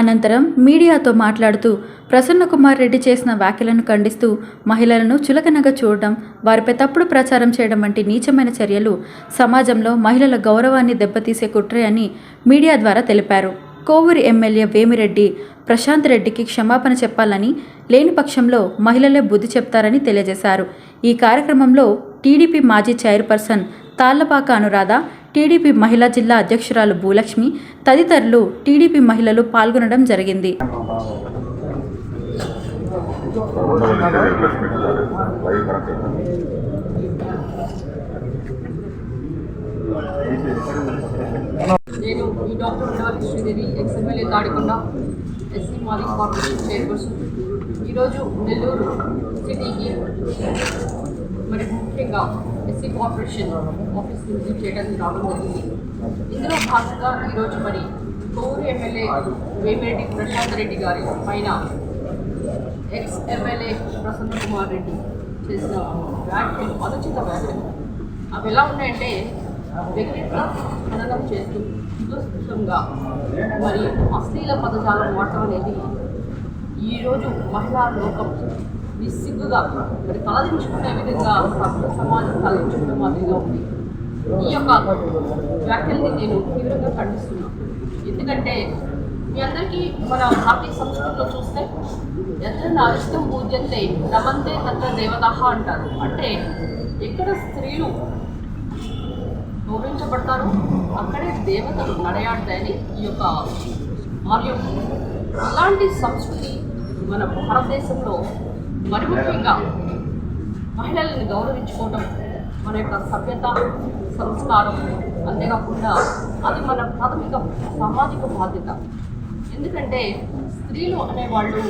అనంతరం మీడియాతో మాట్లాడుతూ ప్రసన్న కుమార్ రెడ్డి చేసిన వ్యాఖ్యలను ఖండిస్తూ మహిళలను చులకనగా చూడడం వారిపై తప్పుడు ప్రచారం చేయడం వంటి నీచమైన చర్యలు సమాజంలో మహిళల గౌరవాన్ని దెబ్బతీసే కుట్రే అని మీడియా ద్వారా తెలిపారు. కోవూరు ఎమ్మెల్యే వేమిరెడ్డి ప్రశాంత్ రెడ్డికి క్షమాపణ చెప్పాలని లేని పక్షంలో మహిళలే బుద్ధి చెప్తారని తెలియజేశారు. ఈ కార్యక్రమంలో టీడీపీ మాజీ చైర్పర్సన్ తాళ్ళపాక అనురాధ టీడీపీ మహిళా జిల్లా అధ్యక్షురాలు భూలక్ష్మి తదితరులు టీడీపీ మహిళలు పాల్గొనడం జరిగింది. నేను ఈ డాక్టర్ ఉండాలి Sridevi ex MLA Tadikonda SC మాది కార్పొరేషన్ చైర్పర్సన్. ఈరోజు నెల్లూరు సిటీకి మరి ముఖ్యంగా ఎస్సీ కార్పొరేషన్ ఆఫీస్ నుంచి చేయడానికి రావడం జరిగింది. ఇందులో భాగంగా ఈరోజు మరి కోవూరు ఎమ్మెల్యే వేమిరెడ్డి ప్రశాంత్ రెడ్డి గారి పైన ఎక్స్ ఎమ్మెల్యే ప్రసన్న కుమార్ రెడ్డి చేసిన వ్యాఖ్యలు అనుచిత వ్యాఖ్యలు. అవి ఎలా ఉన్నాయంటే వ్యక్తిత్వ ఖననం చేస్తూ దుస్పృశంగా మరి అశ్లీల పదజాలం వాడటం అనేది ఈరోజు మహిళా లోకం నిస్సిగ్గుగా మరి తలదించుకునే విధంగా సమాజం తలదించుకునే మాదిరిగా ఉంది. ఈ యొక్క వ్యాఖ్యల్ని నేను తీవ్రంగా ఖండిస్తున్నాను. ఎందుకంటే మీ అందరికీ మన భారతీయ సంస్కృతిలో చూస్తే ఎత్ర అరిష్టం పూజ్యంతే రమంతే తత్ర దేవదాహ అంటారు. అంటే ఎక్కడ స్త్రీలు గౌరవించబడతారు అక్కడే దేవతలు నడయాడతాయని ఈ యొక్క మరియు అలాంటి సంస్కృతి మన భారతదేశంలో మరి ముఖ్యంగా మహిళలను గౌరవించుకోవటం మన యొక్క సభ్యత సంస్కారం అంతేకాకుండా అది మన ప్రాథమిక సామాజిక బాధ్యత. ఎందుకంటే స్త్రీలు అనేవాళ్ళు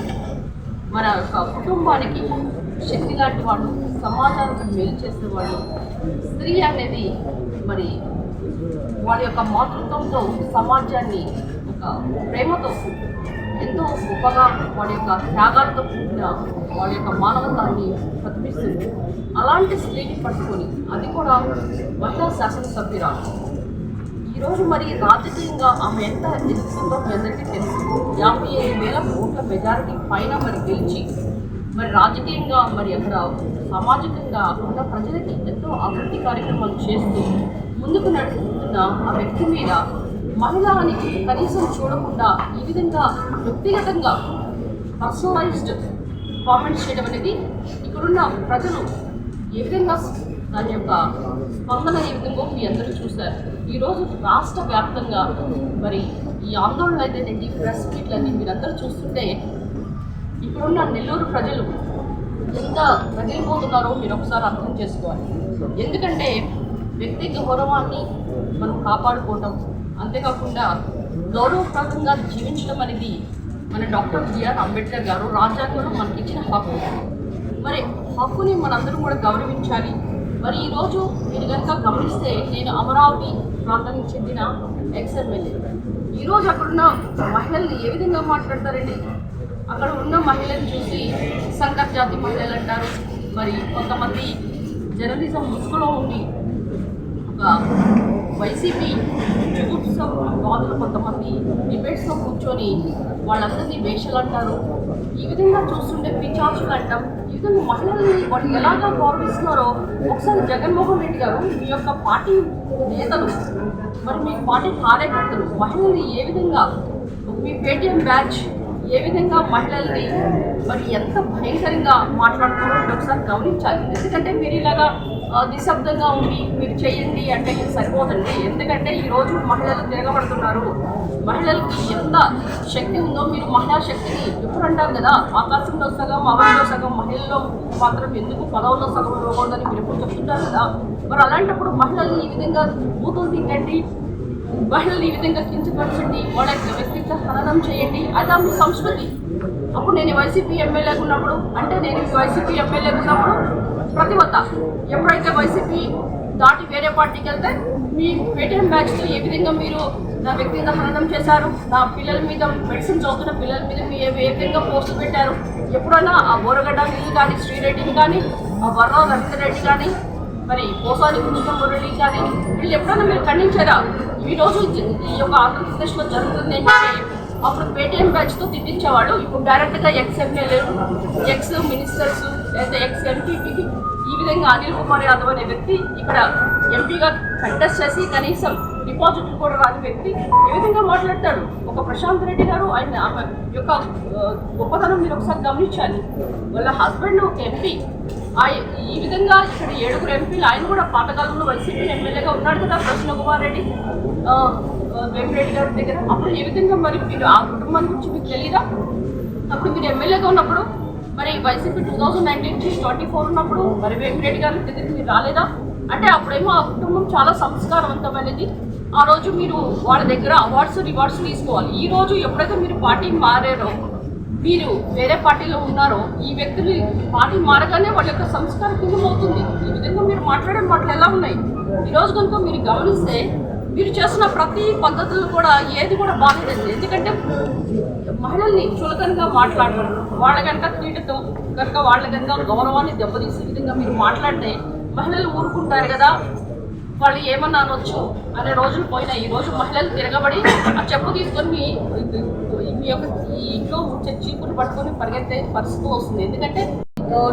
మన యొక్క కుటుంబానికి శక్తి లాంటి వాళ్ళు సమాజానికి మేలు చేసేవాళ్ళు. స్త్రీ అనేది మరి వాళ్ళ యొక్క మాతృత్వంతో సమాజాన్ని ఒక ప్రేమతో ఎంతో గొప్పగా వాళ్ళ యొక్క త్యాగాలతో కూడిన వాళ్ళ యొక్క మానవతాన్ని ప్రతిపిస్తుంది అలాంటి స్త్రీని పట్టుకొని అది కూడా మహిళా శాసనసభ్యురాలు ఈరోజు మరి రాజకీయంగా ఆమె ఎంత ఎదుగుతుందో మీ అందరికీ తెలుసు యాభై ఐదు వేల ఓట్ల మెజారిటీ పైన మరి గెలిచి మరి రాజకీయంగా మరి అక్కడ సామాజికంగా అక్కడ ప్రజలకి ఎంతో అభివృద్ధి కార్యక్రమాలు చేస్తూ ముందుకు నడుపుతున్న ఆ వ్యక్తి మీద మహిళ అని కనీసం చూడకుండా ఈ విధంగా వ్యక్తిగతంగా పర్సనలైజ్డ్ కామెంట్స్ చేయడం అనేది ఇక్కడున్న ప్రజలు ఏ విధంగా దాని యొక్క స్పందన ఏ విధంగా మీ అందరూ చూశారు. ఈరోజు రాష్ట్ర వ్యాప్తంగా మరి ఈ ఆందోళన అయితేనేంటి ప్రెస్ మీట్లన్నీ మీరందరూ చూస్తుంటే ఇప్పుడున్న నెల్లూరు ప్రజలు ఎంత ప్రజలిపోతున్నారో మీరు ఒకసారి అర్థం చేసుకోవాలి. ఎందుకంటే వ్యక్తి గౌరవాన్ని మనం కాపాడుకోవటం అంతేకాకుండా గౌరవప్రదంగా జీవించడం అనేది మన డాక్టర్ బిఆర్ అంబేద్కర్ గారు రాజ్యాంగంలో మనకి ఇచ్చిన హక్కు. మరి హక్కుని మనందరం కూడా గౌరవించాలి. మరి ఈరోజు మీరు కనుక గమనిస్తే నేను అమరావతి ప్రాంతానికి చెందిన ఎక్స్ఎమ్మెల్యే ఈరోజు అక్కడున్న మహిళల్ని ఏ విధంగా మాట్లాడతారండి? అక్కడ ఉన్న మహిళలను చూసి సంకర్ జాతి మహిళలు అంటారు. మరి కొంతమంది జర్నలిజం ముసుగులో ఉండి ఒక వైసీపీ గ్రూప్స్ వాదులు కొంతమంది డిబేట్స్లో కూర్చొని వాళ్ళందరినీ వేషలు అంటారు ఈ విధంగా చూస్తుంటే పిచాచులు అంటాం. ఈ విధంగా మహిళల్ని వాళ్ళు ఎలాగా గౌరవిస్తున్నారో ఒకసారి జగన్మోహన్ రెడ్డి గారు మీ యొక్క పార్టీ నేతలు మరి మీ పార్టీ కార్యకర్తలు మహిళల్ని ఏ విధంగా మీ పేటిఎం బ్యాచ్ ఏ విధంగా మహిళల్ని మరి ఎంత భయంకరంగా మాట్లాడుతున్నారో ఒకసారి గమనించాలి. ఎందుకంటే మీరు ఇలాగా నిశ్శబ్దంగా ఉండి మీరు చేయండి అంటే ఇది సరిపోదండి. ఎందుకంటే ఈరోజు మహిళలు తిరగబడుతున్నారు. మహిళలకి ఎంత శక్తి ఉందో మీరు మహిళా శక్తిని ఎప్పుడు అంటారు కదా? ఆకాశంలో సగం అవంలో సగం మహిళల్లో మాత్రం ఎందుకు పదవుల్లో సగం ఇవ్వకూడదని మీరు ఎప్పుడు చెప్తుంటారు కదా? మరి అలాంటప్పుడు మహిళలు ఈ విధంగా బూతులు తిట్టండి మహిళలు ఈ విధంగా కించపరచండి వాళ్ళ వ్యక్తిత్వ హననం చేయండి. అది మీ సంస్కృతి. అప్పుడు నేను వైసీపీ ఎమ్మెల్యేగా ఉన్నప్పుడు అంటే నేను వైసీపీ ఎమ్మెల్యేగా ఉన్నప్పుడు ప్రతివత ఎప్పుడైతే వైసీపీ దాటి వేరే పార్టీకి వెళ్తే మీ పేటీఎం బ్యాచ్తో ఏ విధంగా మీరు నా వ్యక్తిగత హననం చేశారు? నా పిల్లల మీద మెడిసిన్ చదువుతున్న పిల్లల మీద మీ ఏ విధంగా పోస్టులు పెట్టారు? ఎప్పుడైనా ఆ బోరగడ్డ నీళ్ళు కానీ శ్రీరెడ్డిని కానీ ఆ వర్రా రవీంద్ర రెడ్డి కానీ మరి పోసాని కృష్ణ మురళి కానీ వీళ్ళు ఎప్పుడైనా మీరు ఖండించారా? ఈరోజు రోజు ఈ యొక్క ఆంధ్రప్రదేశ్లో జరుగుతుంది ఏంటంటే అప్పుడు పేటీఎం బ్యాచ్తో తిట్టించేవాడు ఇప్పుడు డైరెక్ట్గా ఎక్స్ ఎమ్మెల్యేలు ఎక్స్ మినిస్టర్స్ లేదా ఎక్స్ ఎంపీపీకి ఈ విధంగా అనిల్ కుమార్ యాదవ్ అనే వ్యక్తి ఇక్కడ ఎంపీగా కంటెస్ట్ చేసి కనీసం డిపాజిట్లు కూడా రాని వ్యక్తి ఏ విధంగా మాట్లాడతాడు. ఒక ప్రశాంత్ రెడ్డి గారు ఆయన ఆమె యొక్క గొప్పతనం మీరు ఒకసారి గమనించాలి వాళ్ళ హస్బెండ్ ఒక ఎంపీ ఈ విధంగా ఇక్కడ ఏడుగురు ఎంపీలు ఆయన కూడా పాతకాలంలో వైసీపీ ఎమ్మెల్యేగా ఉన్నాడు కదా కృష్ణ కుమార్ రెడ్డి. వెంకరెడ్డి గారి దగ్గర. అప్పుడు ఏ విధంగా మరి మీరు ఆ కుటుంబం గురించి మీకు తెలియదా అప్పుడు మీరు ఎమ్మెల్యేగా ఉన్నప్పుడు మరి వైసీపీ టూ థౌజండ్ నైన్టీన్ నుంచి ట్వంటీ ఫోర్ ఉన్నప్పుడు మరి వేమిరెడ్డి గారి దగ్గరికి మీరు రాలేదా? అంటే అప్పుడేమో ఆ కుటుంబం చాలా సంస్కారవంతమైనది. ఆ రోజు మీరు వాళ్ళ దగ్గర అవార్డ్స్ రివార్డ్స్ తీసుకోవాలి. ఈ రోజు ఎప్పుడైతే మీరు పార్టీ మారారో మీరు వేరే పార్టీలో ఉన్నారో ఈ వ్యక్తులు పార్టీ మారగానే వాళ్ళ యొక్క సంస్కారం కిందమవుతుంది ఈ విధంగా మీరు మాట్లాడే మాటలు ఎలా ఉన్నాయి? ఈరోజు కనుక మీరు గమనిస్తే మీరు చేస్తున్న ప్రతి పద్ధతులు కూడా ఏది కూడా బాగలేదండి ఎందుకంటే మహిళల్ని చులకనగా మాట్లాడడం వాళ్ళ కనుక క్రీడతో కనుక వాళ్ళ కనుక గౌరవాన్ని దెబ్బతీసే విధంగా మీరు మాట్లాడితే మహిళలు ఊరుకుంటారు కదా? వాళ్ళు ఏమన్నా అనొచ్చు? అనే రోజులు పోయినాయి. ఈ రోజు మహిళలు తిరగబడి ఆ చెప్పు తీసుకొని మీ మీ యొక్క ఈ ఇంట్లో ఉంచే చీపుని పట్టుకొని పరిగెత్తే పరిస్థితి వస్తుంది. ఎందుకంటే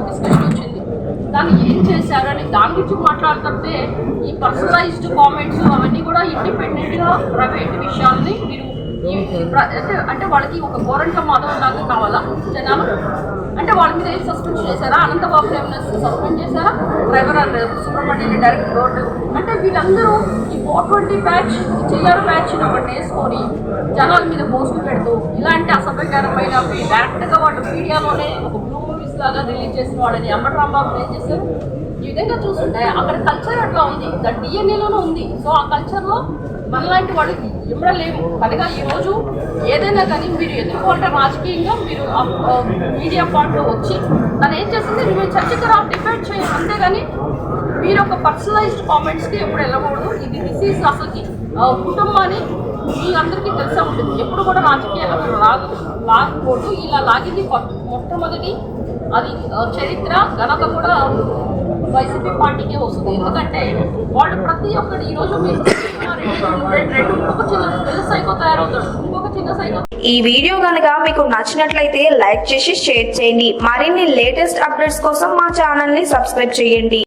డిస్కషన్ వచ్చింది. దాన్ని ఏం చేశారు అని దాని గురించి మాట్లాడుతుంటే ఈ పర్సనలైజ్డ్ కామెంట్స్ అవన్నీ కూడా ఇండిపెండెంట్గా ప్రైవేట్ విషయాల్ని మీరు అంటే అంటే వాళ్ళకి ఒక గోరంట మాధవ్ లాగా కావాలా జనాలు? అంటే వాళ్ళ మీద ఏం సస్పెండ్ చేశారా? అనంతబాబు ఏమైనా సస్పెండ్ చేశారా? Driver and Subrahmanyam direct road. అంటే వీళ్ళందరూ ఈ ఫోర్ ట్వంటీ బ్యాచ్ చెయ్యారు బ్యాచ్ ఒకటి వేసుకొని జనాల మీద పోస్టులు పెడుతూ ఇలాంటి అసభ్యకరమైన డైరెక్ట్గా వాళ్ళు మీడియాలోనే ఒక బ్లూ లాగా రిలీజ్ చేసిన వాడని అంబటి రాంబాబు ఏం చేశారు? ఈ విధంగా చూస్తుంటే అక్కడ కల్చర్ అట్లా ఉంది. దాని డిఎన్ఏలోనే ఉంది. సో ఆ కల్చర్లో మనలాంటి వాళ్ళకి ఇమ్మడలేము కనుక ఈరోజు ఏదైనా కానీ మీరు ఎదుర్కొంటే రాజకీయంగా మీరు మీడియా పాయింట్లో వచ్చి తను ఏం చేస్తుంది మీరు చర్చకి రా డిబేట్ చేయాలి అంతేగాని మీరు ఒక పర్సనలైజ్డ్ కామెంట్స్కి ఎప్పుడు వెళ్ళకూడదు. ఇది డిసీజ్ అసలుకి కుటుంబాన్ని మీ అందరికీ తెలిసే ఉంటుంది. ఎప్పుడు కూడా రాజకీయాలకు లాగ లాగకూడదు ఇలా లాగింది మొట్టమొదటి అది చరిత్ర ఘనత కూడా వైసీపీ పార్టీకే వస్తుంది. ఎందుకంటే వాళ్ళు ప్రతి ఒక్కటి ఈరోజు మీరు ఇంకొక చిన్న సైకో తయారవుతాడు ఇంకొక చిన్న సైకో ఈ వీడియో కనుక మీకు నచ్చినట్లయితే లైక్ చేసి షేర్ చేయండి. మరిన్ని లేటెస్ట్ అప్డేట్స్ కోసం మా ఛానల్ని సబ్స్క్రైబ్ చేయండి.